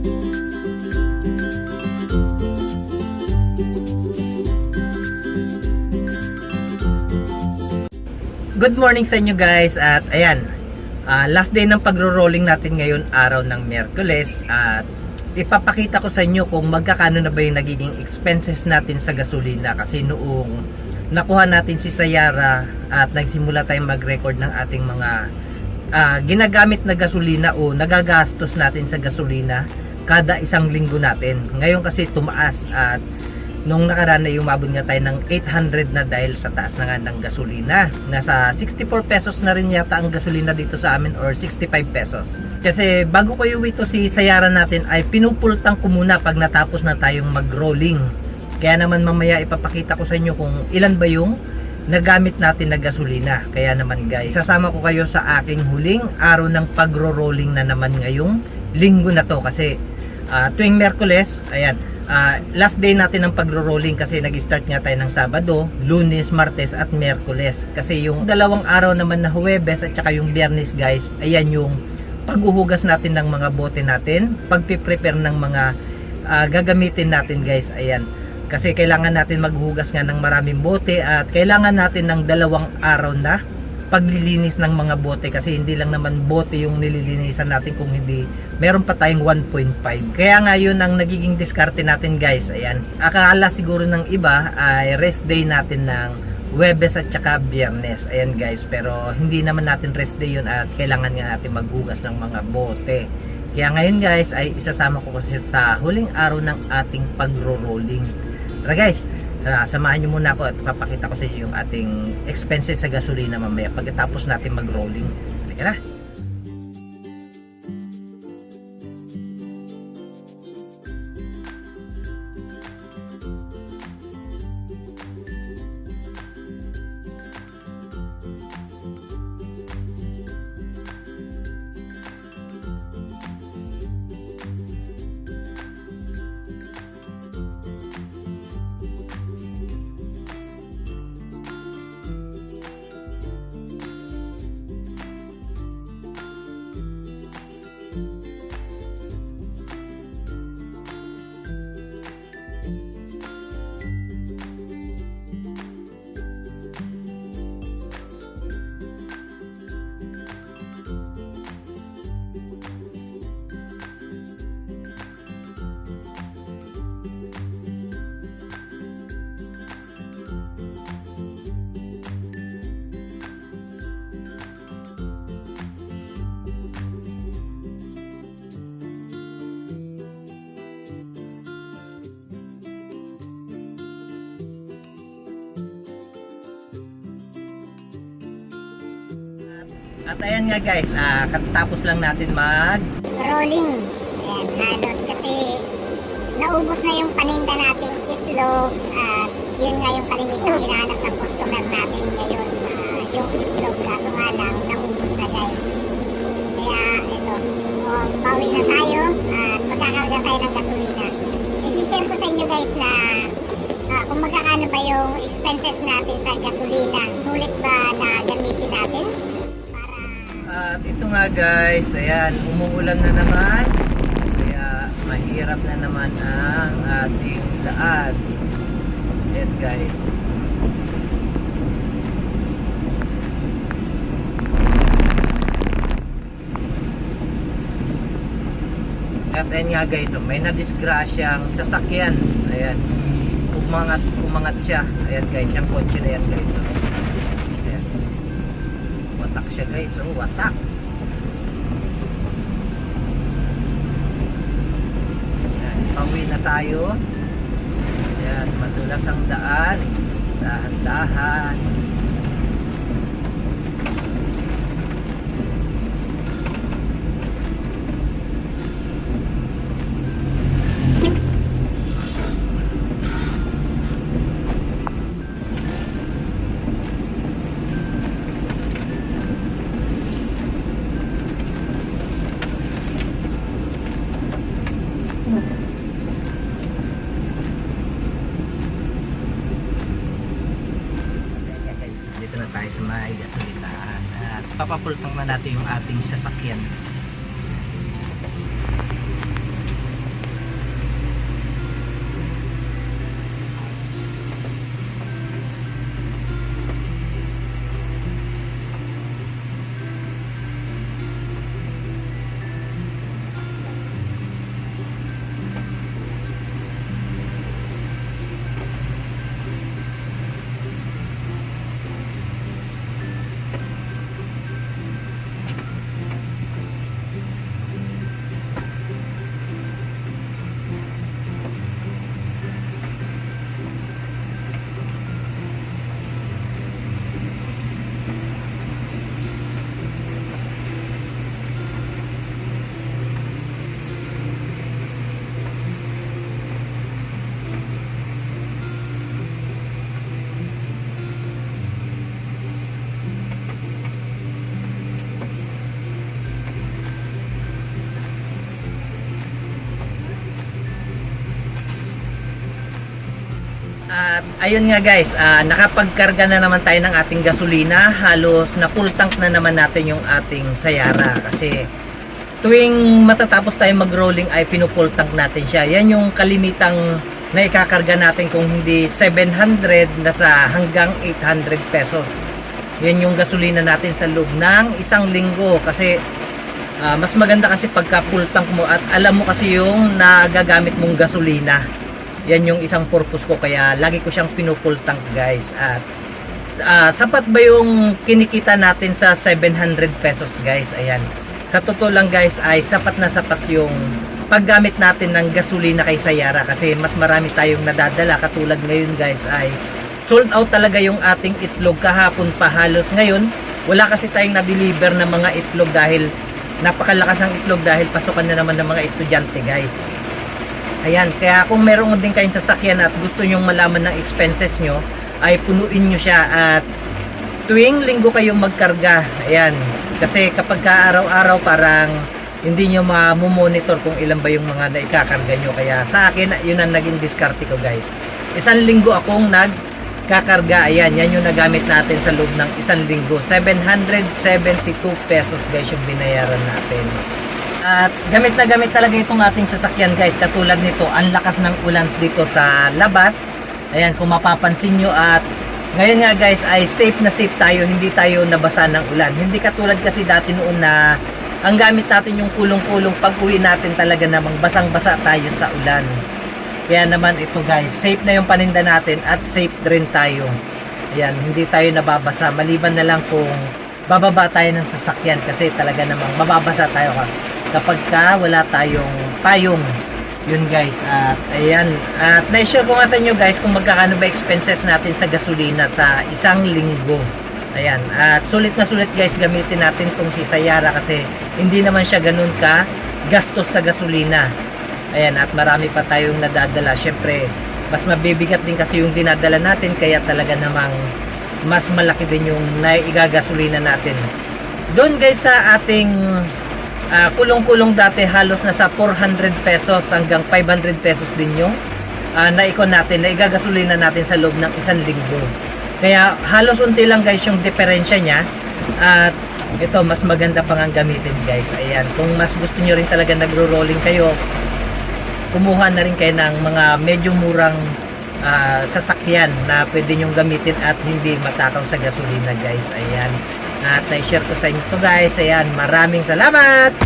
Good morning sa inyo guys at ayan ah, last day ng pagro-rolling natin ngayon araw ng Miyerkules at ipapakita ko sa inyo kung magkakano na ba yung nagiging expenses natin sa gasolina kasi noong nakuha natin si Sayara at nagsimula tayong mag-record ng ating mga ah, ginagamit na gasolina o nagagastos natin sa gasolina kada isang linggo natin. Ngayon kasi tumaas at nung nakaraan ay umabot nga tayo ng 800 na dahil sa taas na nga ng gasolina. Nasa 64 pesos na rin yata ang gasolina dito sa amin or 65 pesos. Kasi bago ko iuwi to si Sayara natin ay pinupultang ko muna pag natapos na tayong mag-rolling. Kaya naman mamaya ipapakita ko sa inyo kung ilan ba yung nagamit natin na gasolina. Kaya naman guys, sasama ko kayo sa aking huling araw ng pagro-rolling na naman ngayong linggo na to kasi ah, tuwing Merkules, ayan, ah, last day natin ng pagro-rolling kasi nag-start nga tayo ng Sabado, Lunes, Martes at Merkules. Kasi yung dalawang araw naman na Huwebes at saka yung Biyernes guys, ayan yung paghuhugas natin ng mga bote natin, pagpiprepare ng mga ah, gagamitin natin guys, ayan. Kasi kailangan natin maghugas nga ng maraming bote at kailangan natin ng dalawang araw na paglilinis ng mga bote kasi hindi lang naman bote yung nililinisan natin kung hindi meron pa tayong 1.5 kaya nga yun ang nagiging diskarte natin guys. Ayan. Akala siguro ng iba ay rest day natin ng Webes at saka Biyernes. Ayan guys. Pero hindi naman natin rest day yun at kailangan nga natin maghugas ng mga bote. Kaya ngayon guys ay isasama ko kasi sa huling araw ng ating pagro-rolling. Tara guys Ah, samahan nyo muna ako at papakita ko sa inyo yung ating expenses sa gasolina mamaya pagkatapos natin mag-rolling. Halika na! At ayan nga guys, ah, katatapos lang natin mag rolling. Ayan, halos kasi naubos na yung paninda nating itlog at yun nga yung kalimitang hinahanap ng customer natin ngayon. Ah, yung itlog, kaso nga lang, naubos na guys. Kaya ito, oh, bawi na tayo at magkakarga tayo ng gasolina. I-share ko sa inyo guys na ah, kung magkakano ba yung expenses natin sa gasolina. Sulit ba na gamitin natin? At ito nga guys, ayan, umuulan na naman. Kaya mahirap na naman ang ating daan. Ayan guys. At ayan nga guys, oh, may nadisgrasyang sasakyan. Ayan. Umangat, umangat siya. Ayan guys, yung kotse na yan guys. Oh. Watak siya guys, oh, watak. Ayan, pauwi na tayo. Ayan, madulas ang daan. Dahan-dahan. May gasolinahan at papapultang na natin yung ating sasakyan At ayun nga guys, ah, nakapagkarga na naman tayo ng ating gasolina. Halos na full tank na naman natin yung ating Sayara kasi tuwing matatapos tayo mag-rolling ay pinupull tank natin siya. Yan yung kalimitang na ikakarga natin kung hindi 700 na sa hanggang 800 pesos. Yan yung gasolina natin sa loob ng isang linggo kasi ah, mas maganda kasi pagka full tank mo at alam mo kasi yung nagagamit mong gasolina. Yan yung isang purpose ko kaya lagi ko siyang pinupull tank guys. At ah, sapat ba yung kinikita natin sa 700 pesos guys? Ayan. Sa totoo lang guys ay sapat na sapat yung paggamit natin ng gasolina kay Sayara kasi mas marami tayong nadadala. Katulad ngayon guys ay sold out talaga yung ating itlog kahapon pa. Halos ngayon wala kasi tayong na-deliver na mga itlog dahil napakalakas ng itlog dahil pasukan na naman ng mga estudyante guys Ayan, kaya kung meron din kayong sasakyan at gusto nyong malaman ng expenses nyo, ay punuin nyo siya at tuwing linggo kayong magkarga. Ayan, kasi kapag ka araw-araw parang hindi nyo mamomonitor kung ilan ba yung mga naikakarga nyo. Kaya sa akin, yun ang naging diskarte ko guys. Isang linggo akong nagkakarga. Ayan, yan yung nagamit natin sa loob ng isang linggo. 772 pesos guys yung binayaran natin. At gamit na gamit talaga itong ating sasakyan guys. Katulad nito, ang lakas ng ulan dito sa labas. Ayan, kung mapapansin nyo at ngayon nga guys ay safe na safe tayo. Hindi tayo nabasa ng ulan. Hindi katulad kasi dati noon na ang gamit natin yung kulong-kulong pag uwi natin talaga namang basang-basa tayo sa ulan. Kaya naman ito guys, safe na yung paninda natin at safe rin tayo. Ayan, hindi tayo nababasa. Maliban na lang kung bababa tayo ng sasakyan kasi talaga namang mababasa tayo ka- kapag ka wala tayong payong. Yun guys. At ayan. At na-share ko nga sa inyo guys kung magkakano ba expenses natin sa gasolina sa isang linggo. Ayan. At sulit na sulit guys gamitin natin tong si Sayara kasi hindi naman siya ganun ka gastos sa gasolina. Ayan. At marami pa tayong nadadala. Syempre mas mabibigat din kasi yung dinadala natin kaya talaga namang mas malaki din yung naigagasolina natin. Doon guys sa ating Ah, kulong-kulong dati halos nasa 400 pesos hanggang 500 pesos din yung uh, naikon natin, na natin sa loob ng isang linggo. Kaya halos unti lang guys yung diferensya niya at ito mas maganda pang ang gamitin guys. Ayan, kung mas gusto nyo rin talaga nagro-rolling kayo, kumuha na rin kayo ng mga medyo murang ah, sasakyan na pwede nyong gamitin at hindi matakaw sa gasolina guys. Ayan. At na-share ko sa inyo to guys. Ayan, maraming salamat!